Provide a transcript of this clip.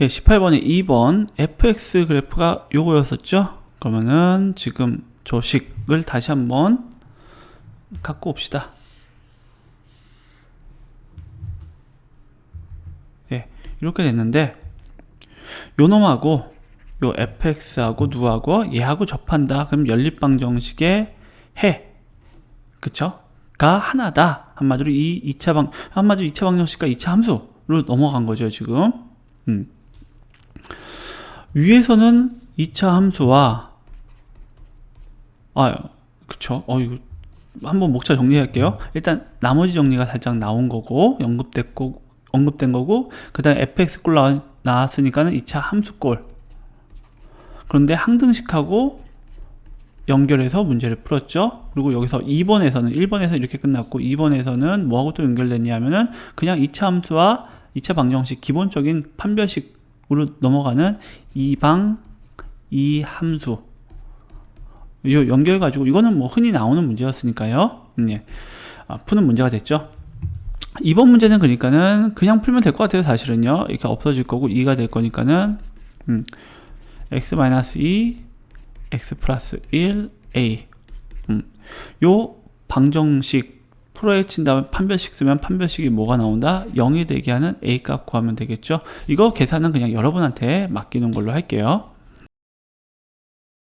예, 18번에 2번 fx 그래프가 요거였었죠? 그러면은 지금 조식을 다시 한번 갖고 옵시다. 예, 이렇게 됐는데 요 놈하고 요 fx하고 누하고 얘하고 접한다. 그럼 연립방 정식의 해 그쵸? 가 하나다. 한마디로 이 2차 방 한마디로 2차 방정식과 2차 함수로 넘어간 거죠, 지금. 음. 위에서는 2차 함수와 아, 그쵸? 어 이거 한번 목차 정리할게요. 일단 나머지 정리가 살짝 나온 거고 언급됐고 언급된 거고 그 다음에 fx 꼴 나, 나왔으니까는 2차 함수 꼴. 그런데 항등식하고 연결해서 문제를 풀었죠. 그리고 여기서 2번에서는 1번에서 이렇게 끝났고 2번에서는 뭐하고 또 연결됐냐 하면은 그냥 2차 함수와 2차 방정식 기본적인 판별식 으로 넘어가는 이방 이 함수 요 연결 가지고 이거는 뭐 흔히 나오는 문제였으니까요. 음, 예. 아, 푸는 문제가 됐죠. 이번 문제는 그러니까는 그냥 풀면 될 것 같아요. 사실은요. 이렇게 없어질 거고 2가 될 거니까는 음, x-2 x 플러스 1 a 음. 요 방정식 풀어헤 친 다음에 판별식 쓰면 판별식이 뭐가 나온다? 0이 되게 하는 a 값 구하면 되겠죠 이거 계산은 그냥 여러분한테 맡기는 걸로 할게요